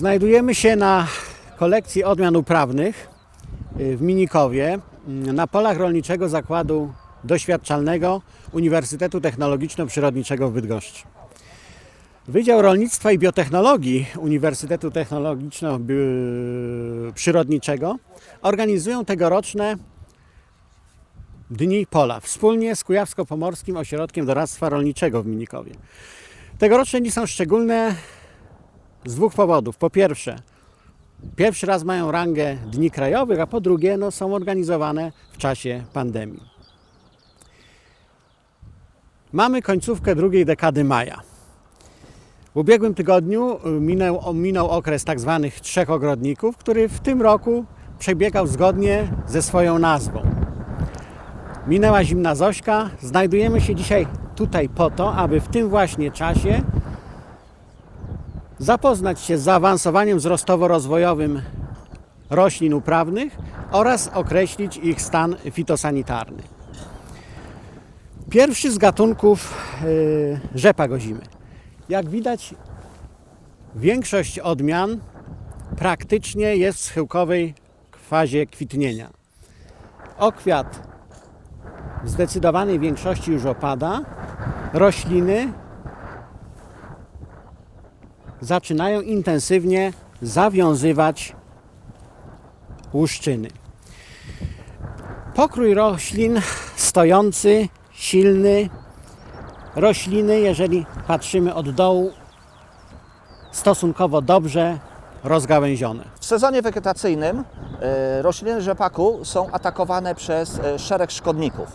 Znajdujemy się na kolekcji odmian uprawnych y, w Minikowie y, na polach rolniczego zakładu doświadczalnego Uniwersytetu Technologiczno-Przyrodniczego w Bydgoszczy. Wydział Rolnictwa i Biotechnologii Uniwersytetu Technologiczno-Przyrodniczego organizują tegoroczne Dni Pola wspólnie z Kujawsko-Pomorskim Ośrodkiem Doradztwa Rolniczego w Minikowie. Tegoroczne dni są szczególne z dwóch powodów. Po pierwsze, pierwszy raz mają rangę dni krajowych, a po drugie no, są organizowane w czasie pandemii. Mamy końcówkę drugiej dekady maja. W ubiegłym tygodniu y, minął, minął okres tak zwanych trzech ogrodników, który w tym roku przebiegał zgodnie ze swoją nazwą. Minęła zimna Zośka. Znajdujemy się dzisiaj tutaj po to, aby w tym właśnie czasie zapoznać się z zaawansowaniem wzrostowo-rozwojowym roślin uprawnych oraz określić ich stan fitosanitarny. Pierwszy z gatunków yy, rzepa gozimy. Jak widać, większość odmian praktycznie jest w schyłkowej fazie kwitnienia. Okwiat w zdecydowanej większości już opada. Rośliny zaczynają intensywnie zawiązywać łuszczyny. Pokrój roślin stojący, silny. Rośliny, jeżeli patrzymy od dołu, stosunkowo dobrze rozgałęzione. W sezonie wegetacyjnym e, rośliny rzepaku są atakowane przez e, szereg szkodników.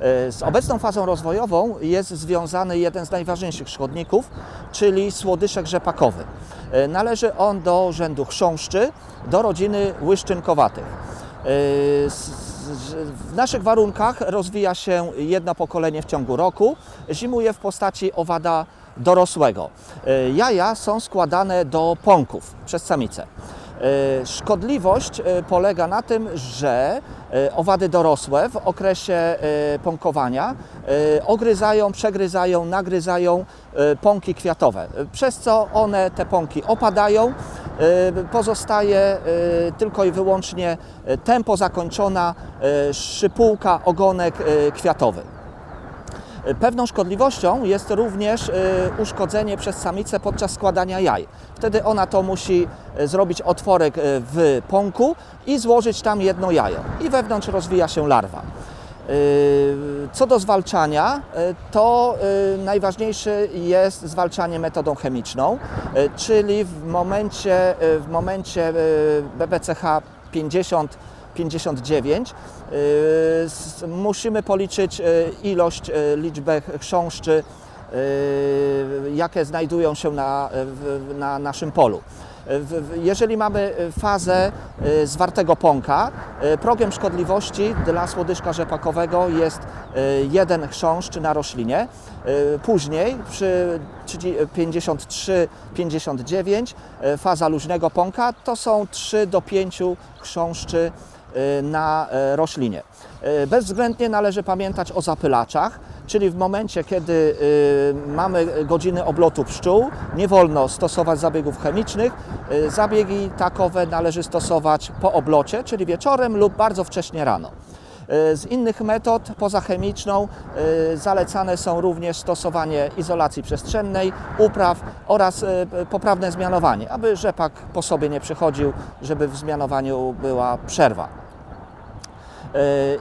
E, Z obecną fazą rozwojową jest związany jeden z najważniejszych szkodników, czyli słodyszek rzepakowy. E, Należy on do rzędu chrząszczy, do rodziny łyszczynkowatych. E, W naszych warunkach rozwija się jedno pokolenie w ciągu roku. Zimuje w postaci owada dorosłego. Jaja są składane do pąków przez samicę. E, Szkodliwość e, polega na tym, że e, owady dorosłe w okresie pąkowania ogryzają, przegryzają, nagryzają pąki kwiatowe, przez co one, te pąki opadają, pozostaje tylko i wyłącznie tempo zakończona szypułka, ogonek kwiatowy. Pewną szkodliwością jest również e, uszkodzenie przez samicę podczas składania jaj. Wtedy ona to musi e, zrobić otworek e, w pąku i złożyć tam jedno jajo. I wewnątrz rozwija się larwa. E, Co do zwalczania, e, to e, najważniejsze jest zwalczanie metodą chemiczną, e, czyli w momencie, e, w momencie e, BBCH 50 59. Yy, s- Musimy policzyć yy, ilość, yy, liczbę chrząszczy, jakie znajdują się na, na naszym polu. Jeżeli mamy fazę zwartego pąka, progiem szkodliwości dla słodyszka rzepakowego jest jeden chrząszcz na roślinie. Później przy 53-59 faza luźnego pąka to są 3 do 5 chrząszczy y, na e, roślinie. E, Bezwzględnie należy pamiętać o zapylaczach, czyli w momencie, kiedy y, mamy godziny oblotu pszczół, nie wolno stosować zabiegów chemicznych. Y, Zabiegi takowe należy stosować po oblocie, czyli wieczorem lub bardzo wcześnie rano. Y, Z innych metod poza chemiczną y, zalecane są również stosowanie izolacji przestrzennej, upraw oraz y, poprawne zmianowanie, aby rzepak po sobie nie przychodził, żeby w zmianowaniu była przerwa. E,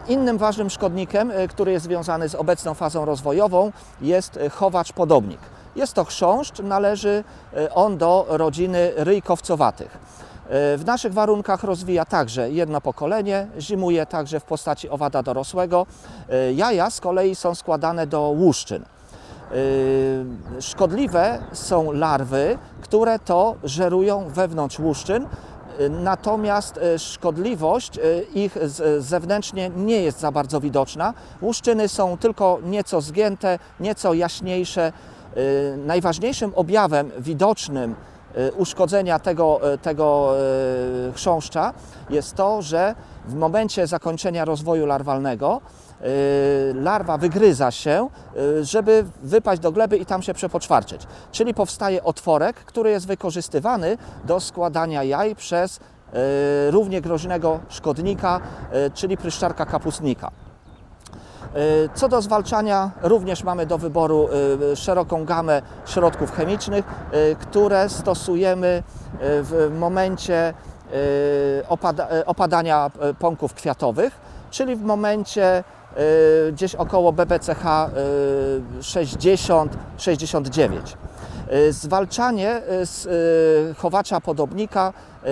Innym ważnym szkodnikiem, e, który jest związany z obecną fazą rozwojową, jest e, chowacz podobnik. Jest to chrząszcz, należy e, on do rodziny ryjkowcowatych. E, W naszych warunkach rozwija także jedno pokolenie, zimuje także w postaci owada dorosłego. E, Jaja z kolei są składane do łuszczyn. Yy, Szkodliwe są larwy, które to żerują wewnątrz łuszczyn, natomiast szkodliwość ich zewnętrznie nie jest za bardzo widoczna. Łuszczyny są tylko nieco zgięte, nieco jaśniejsze. Najważniejszym objawem widocznym e, uszkodzenia tego, e, tego e, chrząszcza jest to, że w momencie zakończenia rozwoju larwalnego e, larwa wygryza się, e, żeby wypaść do gleby i tam się przepoczwarczyć. Czyli powstaje otworek, który jest wykorzystywany do składania jaj przez e, równie groźnego szkodnika, e, czyli pryszczarka kapustnika. E, Co do zwalczania, również mamy do wyboru e, szeroką gamę środków chemicznych, e, które stosujemy w momencie opada, opadania pąków kwiatowych, czyli w momencie gdzieś około BBCH e, 60-69. E, Zwalczanie e, z e, chowacza podobnika e,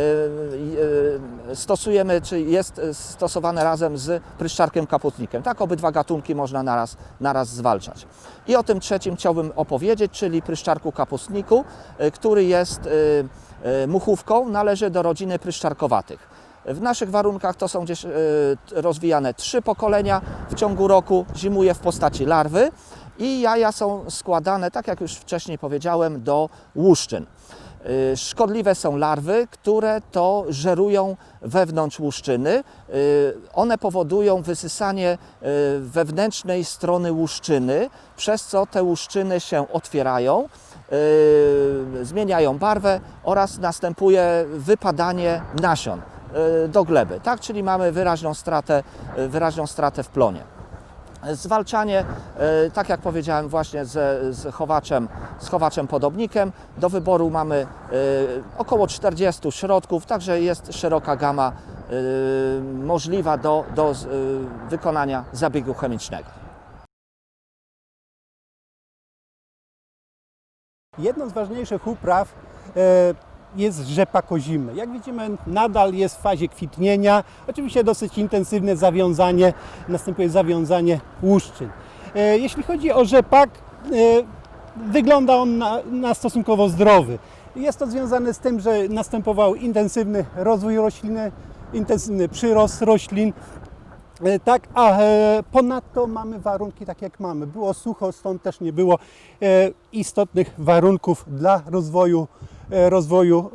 e, stosujemy, czy jest e, stosowane razem z pryszczarkiem kaputnikiem. Tak obydwa gatunki można naraz, naraz zwalczać. I o tym trzecim chciałbym opowiedzieć, czyli pryszczarku kapustniku, e, który jest e, e, muchówką, należy do rodziny pryszczarkowatych. W naszych warunkach to są gdzieś e, rozwijane trzy pokolenia w ciągu roku, zimuje w postaci larwy i jaja są składane, tak jak już wcześniej powiedziałem, do łuszczyn. Y, Szkodliwe są larwy, które to żerują wewnątrz łuszczyny. Y, One powodują wysysanie y, wewnętrznej strony łuszczyny, przez co te łuszczyny się otwierają, zmieniają barwę oraz następuje wypadanie nasion do gleby. Tak, czyli mamy wyraźną stratę, wyraźną stratę w plonie. Zwalczanie, e, tak jak powiedziałem, właśnie z, z, chowaczem, z chowaczem podobnikiem. Do wyboru mamy e, około 40 środków, także jest szeroka gama e, możliwa do, do wykonania zabiegu chemicznego. Jedną z ważniejszych upraw jest rzepa kozimy. Jak widzimy, nadal jest w fazie kwitnienia. Oczywiście dosyć intensywne zawiązanie, następuje zawiązanie łuszczyn. E, Jeśli chodzi o rzepak, e, wygląda on na, na stosunkowo zdrowy. Jest to związane z tym, że następował intensywny rozwój rośliny, intensywny przyrost roślin. E, Tak, a e, ponadto mamy warunki tak jak mamy. Było sucho, stąd też nie było e, istotnych warunków dla rozwoju, rozwoju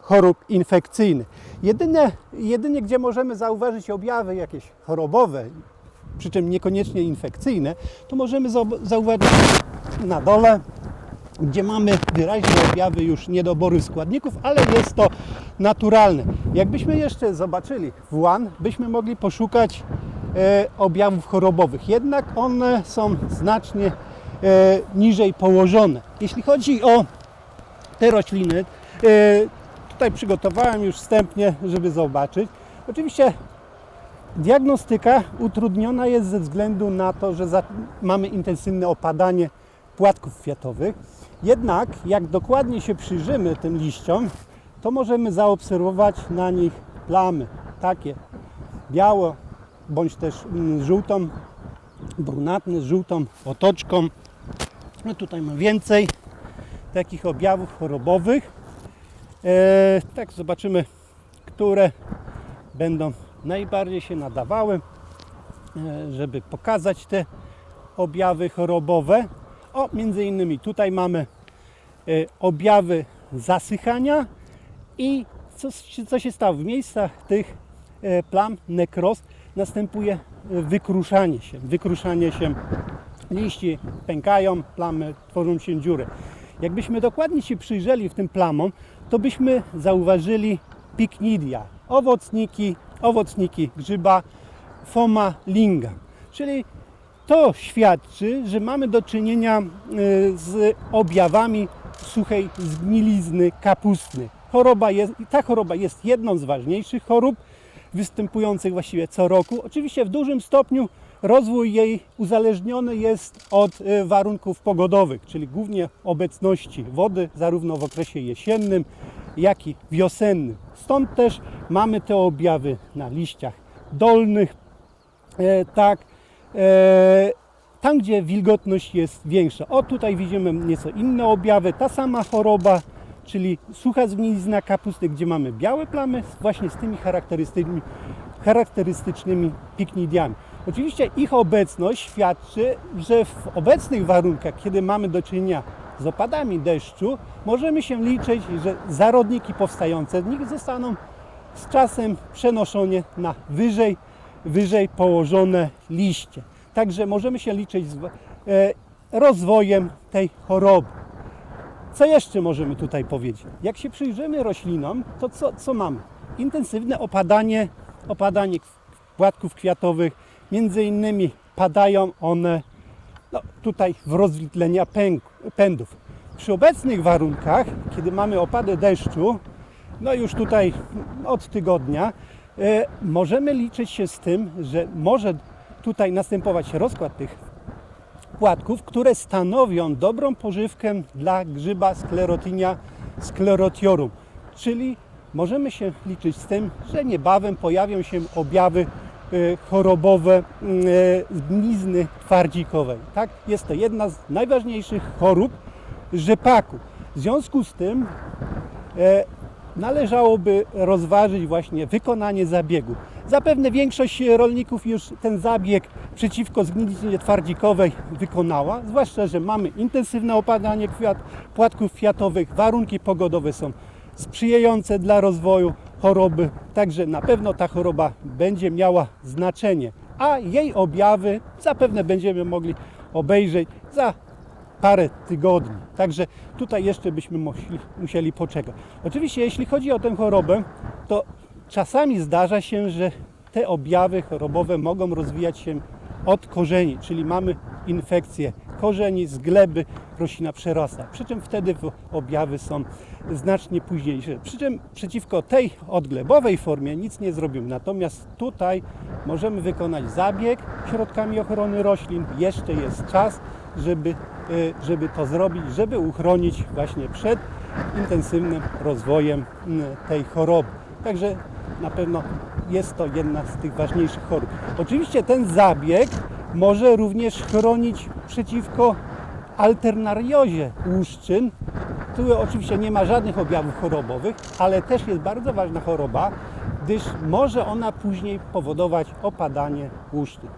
chorób infekcyjnych. Jedyne, jedynie gdzie możemy zauważyć objawy jakieś chorobowe, przy czym niekoniecznie infekcyjne, to możemy zau- zauważyć na dole, gdzie mamy wyraźne objawy już niedoboru składników, ale jest to naturalne. Jakbyśmy jeszcze zobaczyli włan, byśmy mogli poszukać e, objawów chorobowych. Jednak one są znacznie e, niżej położone. Jeśli chodzi o te rośliny, e, tutaj przygotowałem już wstępnie, żeby zobaczyć. Oczywiście Diagnostyka utrudniona jest ze względu na to, że mamy intensywne opadanie płatków kwiatowych. Jednak jak dokładnie się przyjrzymy tym liściom, to możemy zaobserwować na nich plamy, takie białe, bądź też mm, żółtą, brunatne, z żółtą otoczką. No tutaj mamy więcej takich objawów chorobowych. E, tak, zobaczymy, które będą najbardziej się nadawały, e, żeby pokazać te objawy chorobowe. O, między innymi tutaj mamy e, objawy zasychania i co, co się stało? W miejscach tych e, plam nekroz następuje e, wykruszanie się. Wykruszanie się liści pękają, plamy tworzą się dziury. Jakbyśmy dokładnie się przyjrzeli w tym plamom, to byśmy zauważyli piknidia, owocniki, owocniki grzyba Foma linga. Czyli to świadczy, że mamy do czynienia e, z objawami suchej zgnilizny kapustny. Choroba jest, ta choroba jest jedną z ważniejszych chorób występujących właściwie co roku. Oczywiście w dużym stopniu rozwój jej uzależniony jest od e, warunków pogodowych, czyli głównie obecności wody, zarówno w okresie jesiennym, jak i wiosennym. Stąd też mamy te objawy na liściach dolnych, e, tak, e, tam gdzie wilgotność jest większa. O tutaj widzimy nieco inne objawy, ta sama choroba, czyli sucha zgnilizna kapusty, gdzie mamy białe plamy właśnie z tymi charakterystycznymi, charakterystycznymi piknidiami. Oczywiście ich obecność świadczy, że w obecnych warunkach, kiedy mamy do czynienia z opadami deszczu możemy się liczyć, że zarodniki powstające w nich zostaną z czasem przenoszone na wyżej, wyżej położone liście. Także możemy się liczyć z e, rozwojem tej choroby. Co jeszcze możemy tutaj powiedzieć? Jak się przyjrzymy roślinom, to co, co mamy? Intensywne opadanie, opadanie płatków kwiatowych, między innymi padają one no, tutaj w rozwidlenia pędów. Przy obecnych warunkach, kiedy mamy opady deszczu, no już tutaj od tygodnia, e, możemy liczyć się z tym, że może tutaj następować rozkład tych płatków, które stanowią dobrą pożywkę dla grzyba Sclerotinia sclerotiorum. Czyli możemy się liczyć z tym, że niebawem pojawią się objawy e, chorobowe e, znizny twardzikowej. Tak? Jest to jedna z najważniejszych chorób rzepaku. W związku z tym e, należałoby rozważyć właśnie wykonanie zabiegu. Zapewne większość rolników już ten zabieg przeciwko zgniliźnie twardzikowej wykonała, zwłaszcza, że mamy intensywne opadanie kwiat, płatków kwiatowych, warunki pogodowe są sprzyjające dla rozwoju choroby, także na pewno ta choroba będzie miała znaczenie, a jej objawy zapewne będziemy mogli obejrzeć za parę tygodni. Także tutaj jeszcze byśmy musieli, musieli poczekać. Oczywiście, jeśli chodzi o tę chorobę, to czasami zdarza się, że te objawy chorobowe mogą rozwijać się od korzeni, czyli mamy infekcję korzeni, z gleby, roślina przerasta. Przy czym wtedy objawy są znacznie późniejsze. Przy czym przeciwko tej odglebowej formie nic nie zrobimy. Natomiast tutaj możemy wykonać zabieg środkami ochrony roślin. Jeszcze jest czas, żeby, y, żeby to zrobić, żeby uchronić właśnie przed intensywnym rozwojem tej choroby. Także na pewno jest to jedna z tych ważniejszych chorób. Oczywiście ten zabieg może również chronić przeciwko alternariozie łuszczyn, który oczywiście nie ma żadnych objawów chorobowych, ale też jest bardzo ważna choroba, gdyż może ona później powodować opadanie łuszczyn.